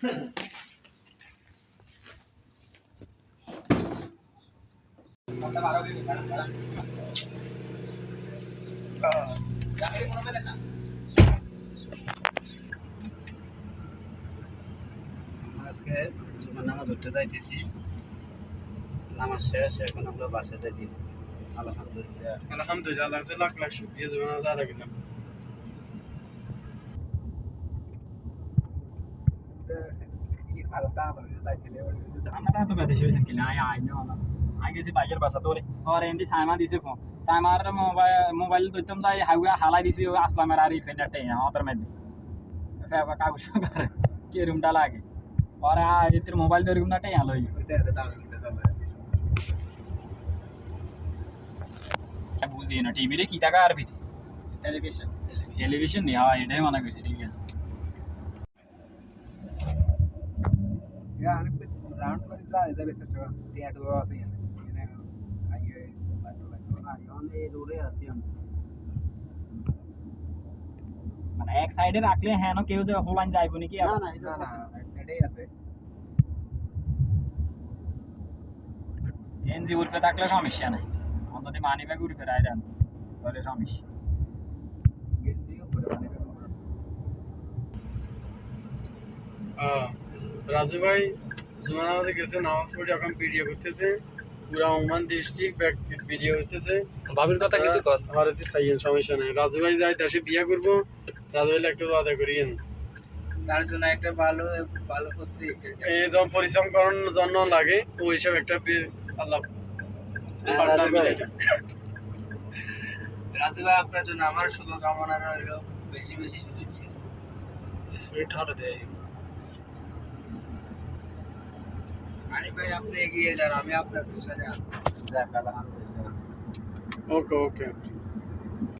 আজকে নামাজ উঠতে যাইতেছি। নামাজ শেষ, এখন আমরা বাসায় যাইতেছি। আলহামদুলিল্লাহ। আলহামদুলিল্লাহ আল্লাহ লাখ লাখ শুকরিয়া জোগানো আদা আমরা তো বেশি হয়েছে কিনা আয় আয় না আগে গেছি বাইকের বাসা তোরে আর এমনি সাইমা দিছে ফোন সাইমার মোবাইল মোবাইল দইতাম যাই হাউয়া হালাই দিছি ওই আসলামের আর ইফেন্ডারটা আমাদের মধ্যে ফেবা কাগজ করে কি রুমটা লাগে আর আজ তোর মোবাইল ধরে রুমটা টাই আলোই বুঝি না টিভিতে কি টাকা আর ভিতরে টেলিভিশন টেলিভিশন নি হ্যাঁ এটাই মনে করছি ঠিক আছে মানে এক সাইডে রাখলে হ্যাঁ না কেউ যে হোলাইন যাইব নাকি? না না না এটাই আছে। এনজি উঠবে থাকলে সমস্যা নাই। অন্তত মানি ব্যাগ উঠবে রায় দেন তাহলে সমস্যা। মানে রাজু ভাই জুমা গেছে নামাজ পড়ে এখন ভিডিও করতেছে। পুরা ওমান ডিস্ট্রিক্ট ব্যাক ভিডিও হইতেছে ভাবির কথা কিছু আমার এতে চাইয়েন সমস্যা নাই। রাজু ভাই যাই দেশে বিয়ে করব। রাজু ভাই একটু আদা করিয়েন তার জন্য একটা ভালো ভালো পত্রিক এই যখন পরিশ্রম করানোর জন্য লাগে ওই হিসাব একটা আল্লাহ দেবে। রাজু ভাই। আপনার জন্য আমার শুভকামনা রইল। বেশি বেশি শুভেচ্ছা। ভাই আপনি এগিয়ে যান আমি আপনার পিছনে আছি ওকে ওকে